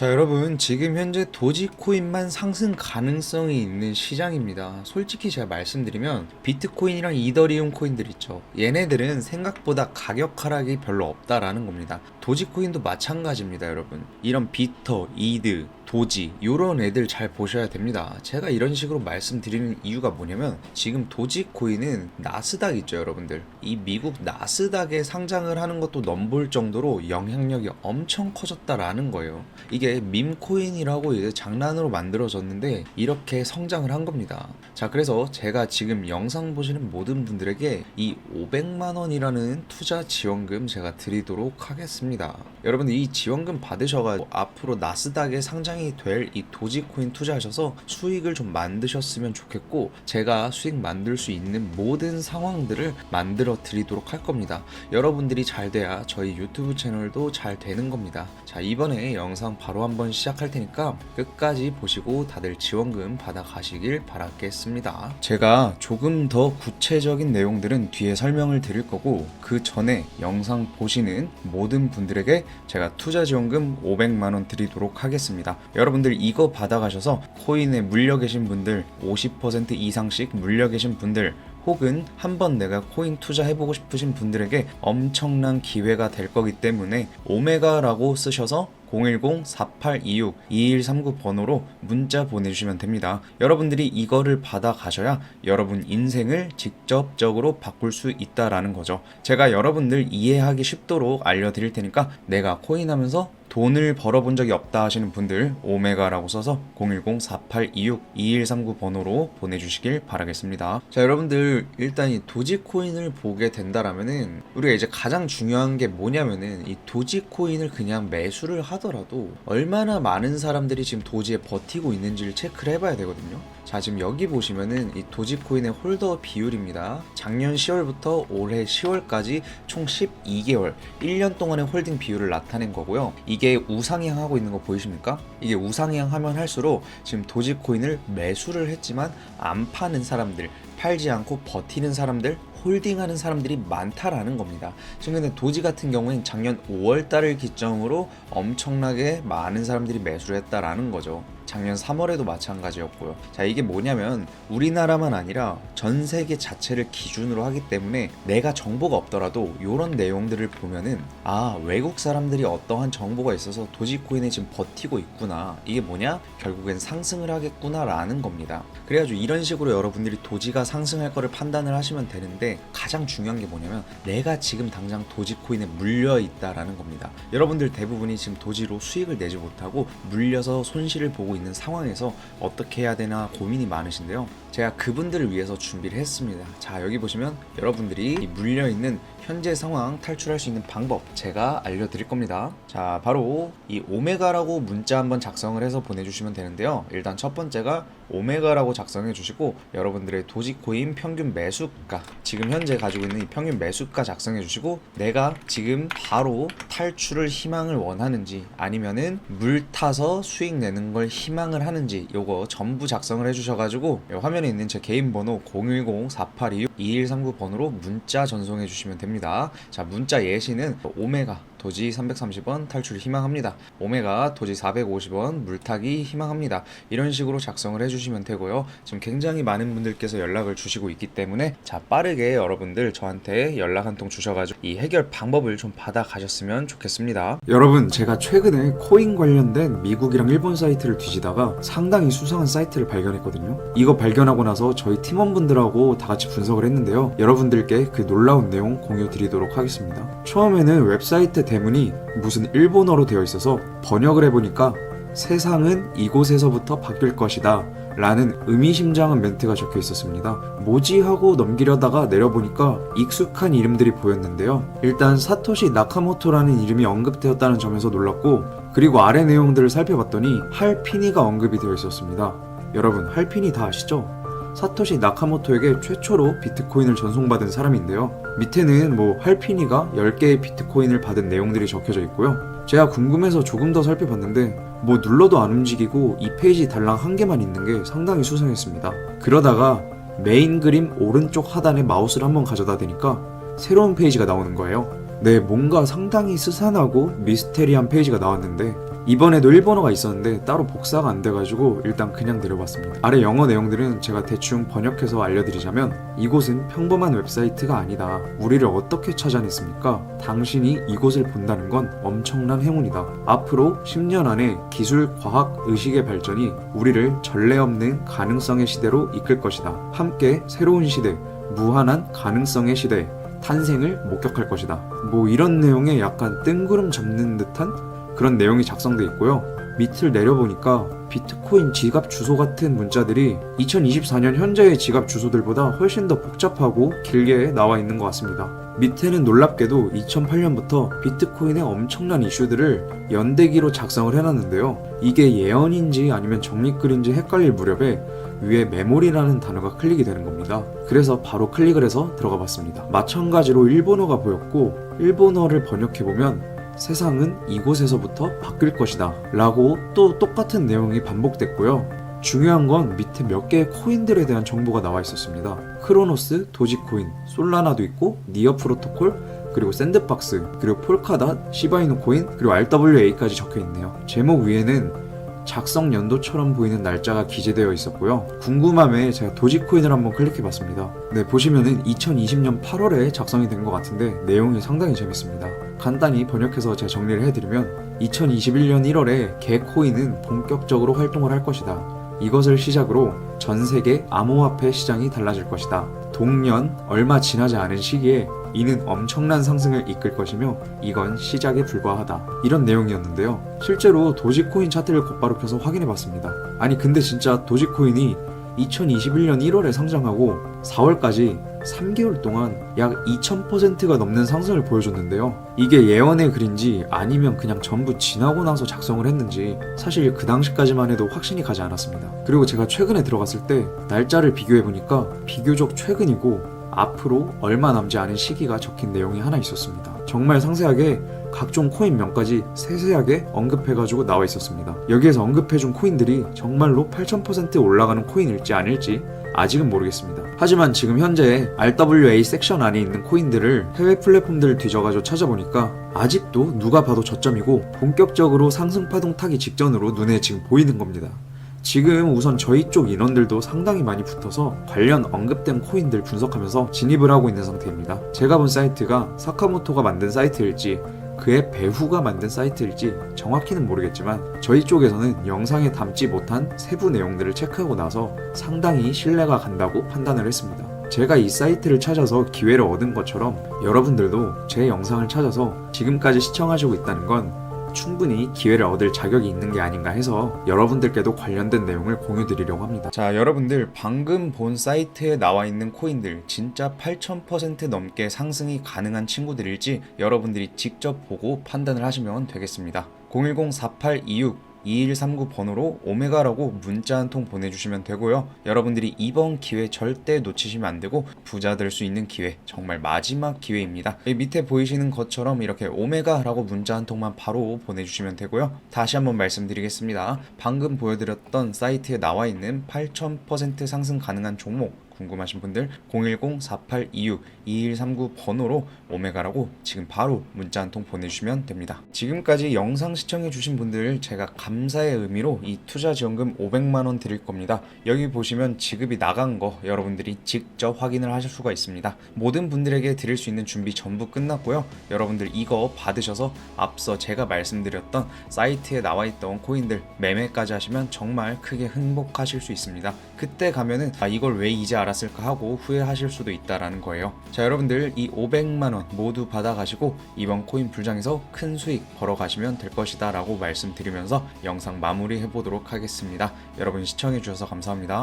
자 여러분 지금 현재 도지코인만 상승 가능성이 있는 시장입니다. 솔직히 제가 말씀드리면 비트코인이랑 이더리움 코인들 있죠. 얘네들은 생각보다 가격 하락이 별로 없다라는 겁니다. 도지코인도 마찬가지입니다 여러분. 이런 비터, 이드, 도지 요런 애들 잘 보셔야 됩니다. 제가 이런 식으로 말씀드리는 이유가 뭐냐면 지금 도지 코인은 나스닥 있죠 여러분들. 이 미국 나스닥에 상장을 하는 것도 넘볼 정도로 영향력이 엄청 커졌다라는 거예요. 이게 밈코인이라고 이제 장난으로 만들어졌는데 이렇게 성장을 한 겁니다. 자 그래서 제가 지금 영상 보시는 모든 분들에게 이 500만 원이라는 투자 지원금 제가 드리도록 하겠습니다. 여러분들 이 지원금 받으셔가지고 앞으로 나스닥에 상장 이 될 이 도지코인 투자하셔서 수익을 좀 만드셨으면 좋겠고 제가 수익 만들 수 있는 모든 상황들을 만들어 드리도록 할 겁니다. 여러분들이 잘 돼야 저희 유튜브 채널도 잘 되는 겁니다. 자 이번에 영상 바로 한번 시작할 테니까 끝까지 보시고 다들 지원금 받아 가시길 바라겠습니다. 제가 조금 더 구체적인 내용들은 뒤에 설명을 드릴 거고 그 전에 영상 보시는 모든 분들에게 제가 투자 지원금 500만 원 드리도록 하겠습니다. 여러분들 이거 받아가셔서 코인에 물려 계신 분들 50% 이상씩 물려 계신 분들 혹은 한번 내가 코인 투자해보고 싶으신 분들에게 엄청난 기회가 될 거기 때문에 오메가라고 쓰셔서 010-4826-2139 번호로 문자 보내주시면 됩니다. 여러분들이 이거를 받아 가셔야 여러분 인생을 직접적으로 바꿀 수 있다라는 거죠. 제가 여러분들 이해하기 쉽도록 알려드릴 테니까 내가 코인 하면서 돈을 벌어본 적이 없다 하시는 분들 오메가라고 써서 010-4826-2139 번호로 보내주시길 바라겠습니다. 자 여러분들 일단 이 도지코인을 보게 된다라면은 우리가 이제 가장 중요한 게 뭐냐면은 이 도지코인을 그냥 매수를 하더라도 얼마나 많은 사람들이 지금 도지에 버티고 있는지를 체크를 해봐야 되거든요. 자 지금 여기 보시면은 이 도지코인의 홀더 비율입니다. 작년 10월부터 올해 10월까지 총 12개월 1년 동안의 홀딩 비율을 나타낸 거고요. 이게 우상향 하고 있는 거 보이십니까? 이게 우상향 하면 할수록 지금 도지코인을 매수를 했지만 안 파는 사람들, 팔지 않고 버티는 사람들, 홀딩하는 사람들이 많다라는 겁니다. 지금 근데 도지 같은 경우엔 작년 5월 달을 기점으로 엄청나게 많은 사람들이 매수를 했다라는 거죠. 작년 3월에도 마찬가지였고요. 자, 이게 뭐냐면 우리나라만 아니라 전 세계 자체를 기준으로 하기 때문에 내가 정보가 없더라도 이런 내용들을 보면은 아, 외국 사람들이 어떠한 정보가 있어서 도지코인에 지금 버티고 있구나. 이게 뭐냐? 결국엔 상승을 하겠구나라는 겁니다. 그래가지고 이런 식으로 여러분들이 도지가 상승할 거를 판단을 하시면 되는데 가장 중요한 게 뭐냐면 내가 지금 당장 도지코인에 물려 있다라는 겁니다. 여러분들 대부분이 지금 도지로 수익을 내지 못하고 물려서 손실을 보고 있는 상황에서 어떻게 해야 되나 고민이 많으신데요. 제가 그분들을 위해서 준비를 했습니다. 자, 여기 보시면 여러분들이 이 물려 있는 현재 상황 탈출할 수 있는 방법 제가 알려드릴 겁니다. 자, 바로 이 오메가라고 문자 한번 작성을 해서 보내주시면 되는데요. 일단 첫 번째가 오메가라고 작성해 주시고 여러분들의 도지코인 평균 매수가 지금 현재 가지고 있는 이 평균 매수가 작성해 주시고 내가 지금 바로 탈출을 희망을 원하는지 아니면은 물 타서 수익 내는 걸 희망을 하는지 요거 전부 작성을 해 주셔가지고 화면에 있는 제 개인 번호 010-4826-2139 번호로 문자 전송해 주시면 됩니다. 자 문자 예시는 오메가 도지 330원 탈출 희망합니다. 오메가 도지 450원 물타기 희망합니다. 이런 식으로 작성을 해주시면 되고요. 지금 굉장히 많은 분들께서 연락을 주시고 있기 때문에 자 빠르게 여러분들 저한테 연락 한 통 주셔가지고 이 해결 방법을 좀 받아 가셨으면 좋겠습니다. 여러분 제가 최근에 코인 관련된 미국이랑 일본 사이트를 뒤지다가 상당히 수상한 사이트를 발견했거든요 이거 발견하고 나서 저희 팀원분들하고 다 같이 분석을 했는데요 여러분들께 그 놀라운 내용 공유 드리도록 하겠습니다 처음에는 웹사이트 대문이 무슨 일본어로 되어 있어서 번역을 해보니까 세상은 이곳에서부터 바뀔 것이다 라는 의미심장한 멘트가 적혀 있었습니다. 뭐지 하고 넘기려다가 내려보니까 익숙한 이름들이 보였는데요. 일단 사토시 나카모토라는 이름이 언급되었다는 점에서 놀랐고 그리고 아래 내용들을 살펴봤더니 할피니가 언급이 되어 있었습니다. 여러분 할피니 다 아시죠? 사토시 나카모토에게 최초로 비트코인을 전송받은 사람인데요. 밑에는 뭐 할피니가 10개의 비트코인을 받은 내용들이 적혀져 있고요. 제가 궁금해서 조금 더 살펴봤는데 뭐 눌러도 안 움직이고 이 페이지 달랑 한 개만 있는 게 상당히 수상했습니다. 그러다가 메인 그림 오른쪽 하단에 마우스를 한번 가져다 대니까 새로운 페이지가 나오는 거예요. 네, 뭔가 상당히 스산하고 미스테리한 페이지가 나왔는데 이번에도 일본어가 있었는데 따로 복사가 안 돼가지고 일단 그냥 내려봤습니다. 아래 영어 내용들은 제가 대충 번역해서 알려드리자면 이곳은 평범한 웹사이트가 아니다. 우리를 어떻게 찾아냈습니까? 당신이 이곳을 본다는 건 엄청난 행운이다. 앞으로 10년 안에 기술, 과학, 의식의 발전이 우리를 전례 없는 가능성의 시대로 이끌 것이다. 함께 새로운 시대, 무한한 가능성의 시대, 탄생을 목격할 것이다. 뭐 이런 내용에 약간 뜬구름 잡는 듯한 그런 내용이 작성돼 있고요. 밑을 내려보니까 비트코인 지갑 주소 같은 문자들이 2024년 현재의 지갑 주소들보다 훨씬 더 복잡하고 길게 나와 있는 것 같습니다. 밑에는 놀랍게도 2008년부터 비트코인의 엄청난 이슈들을 연대기로 작성을 해놨는데요. 이게 예언인지 아니면 정리글인지 헷갈릴 무렵에 위에 메모리라는 단어가 클릭이 되는 겁니다. 그래서 바로 클릭을 해서 들어가 봤습니다. 마찬가지로 일본어가 보였고 일본어를 번역해보면 세상은 이곳에서부터 바뀔 것이다 라고 또 똑같은 내용이 반복됐고요. 중요한 건 밑에 몇 개의 코인들에 대한 정보가 나와 있었습니다. 크로노스, 도지코인, 솔라나도 있고 니어 프로토콜, 그리고 샌드박스, 그리고 폴카닷, 시바이누 코인, 그리고 RWA까지 적혀 있네요. 제목 위에는 작성 연도처럼 보이는 날짜가 기재되어 있었고요. 궁금함에 제가 도지코인을 한번 클릭해 봤습니다. 네, 보시면은 2020년 8월에 작성이 된 것 같은데 내용이 상당히 재밌습니다. 간단히 번역해서 제가 정리를 해드리면 2021년 1월에 개코인은 본격적으로 활동을 할 것이다. 이것을 시작으로 전 세계 암호화폐 시장이 달라질 것이다. 동년 얼마 지나지 않은 시기에 이는 엄청난 상승을 이끌 것이며 이건 시작에 불과하다. 이런 내용이었는데요. 실제로 도지코인 차트를 곧바로 펴서 확인해 봤습니다. 아니 근데 진짜 도지코인이 2021년 1월에 상장하고 4월까지 3개월 동안 약 2000%가 넘는 상승을 보여줬는데요. 이게 예언의 글인지 아니면 그냥 전부 지나고 나서 작성을 했는지 사실 그 당시까지만 해도 확신이 가지 않았습니다. 그리고 제가 최근에 들어갔을 때 날짜를 비교해 보니까 비교적 최근이고 앞으로 얼마 남지 않은 시기가 적힌 내용이 하나 있었습니다. 정말 상세하게 각종 코인명까지 세세하게 언급해가지고 나와 있었습니다. 여기에서 언급해준 코인들이 정말로 8000% 올라가는 코인일지 아닐지 아직은 모르겠습니다. 하지만 지금 현재 RWA 섹션 안에 있는 코인들을 해외 플랫폼들을 뒤져가지고 찾아보니까 아직도 누가 봐도 저점이고 본격적으로 상승 파동 타기 직전으로 눈에 지금 보이는 겁니다. 지금 우선 저희 쪽 인원들도 상당히 많이 붙어서 관련 언급된 코인들 분석하면서 진입을 하고 있는 상태입니다. 제가 본 사이트가 사카모토가 만든 사이트일지 그의 배후가 만든 사이트일지 정확히는 모르겠지만 저희 쪽에서는 영상에 담지 못한 세부 내용들을 체크하고 나서 상당히 신뢰가 간다고 판단을 했습니다. 제가 이 사이트를 찾아서 기회를 얻은 것처럼 여러분들도 제 영상을 찾아서 지금까지 시청하시고 있다는 건 충분히 기회를 얻을 자격이 있는 게 아닌가 해서 여러분들께도 관련된 내용을 공유 드리려고 합니다. 자, 여러분들 방금 본 사이트에 나와 있는 코인들 진짜 8,000% 넘게 상승이 가능한 친구들일지 여러분들이 직접 보고 판단을 하시면 되겠습니다. 010-4826 2139 번호로 오메가라고 문자 한 통 보내주시면 되고요. 여러분들이 이번 기회 절대 놓치시면 안 되고 부자 될 수 있는 기회, 정말 마지막 기회입니다. 이 밑에 보이시는 것처럼 이렇게 오메가라고 문자 한 통만 바로 보내주시면 되고요. 다시 한번 말씀드리겠습니다. 방금 보여드렸던 사이트에 나와 있는 8,000% 상승 가능한 종목 궁금하신 분들 010-4826-2139 번호로 오메가라고 지금 바로 문자 한 통 보내주시면 됩니다. 지금까지 영상 시청해주신 분들 제가 감사의 의미로 이 투자 지원금 500만원 드릴 겁니다. 여기 보시면 지급이 나간 거 여러분들이 직접 확인을 하실 수가 있습니다. 모든 분들에게 드릴 수 있는 준비 전부 끝났고요. 여러분들 이거 받으셔서 앞서 제가 말씀드렸던 사이트에 나와 있던 코인들 매매까지 하시면 정말 크게 행복하실 수 있습니다. 그때 가면은 아 이걸 왜 이제 알 았을까 하고 후회하실 수도 있다라는 거예요. 자 여러분들 이 500만 원 모두 받아가시고 이번 코인 불장에서 큰 수익 벌어 가시면 될 것이다라고 말씀드리면서 영상 마무리해 보도록 하겠습니다. 여러분 시청해 주셔서 감사합니다.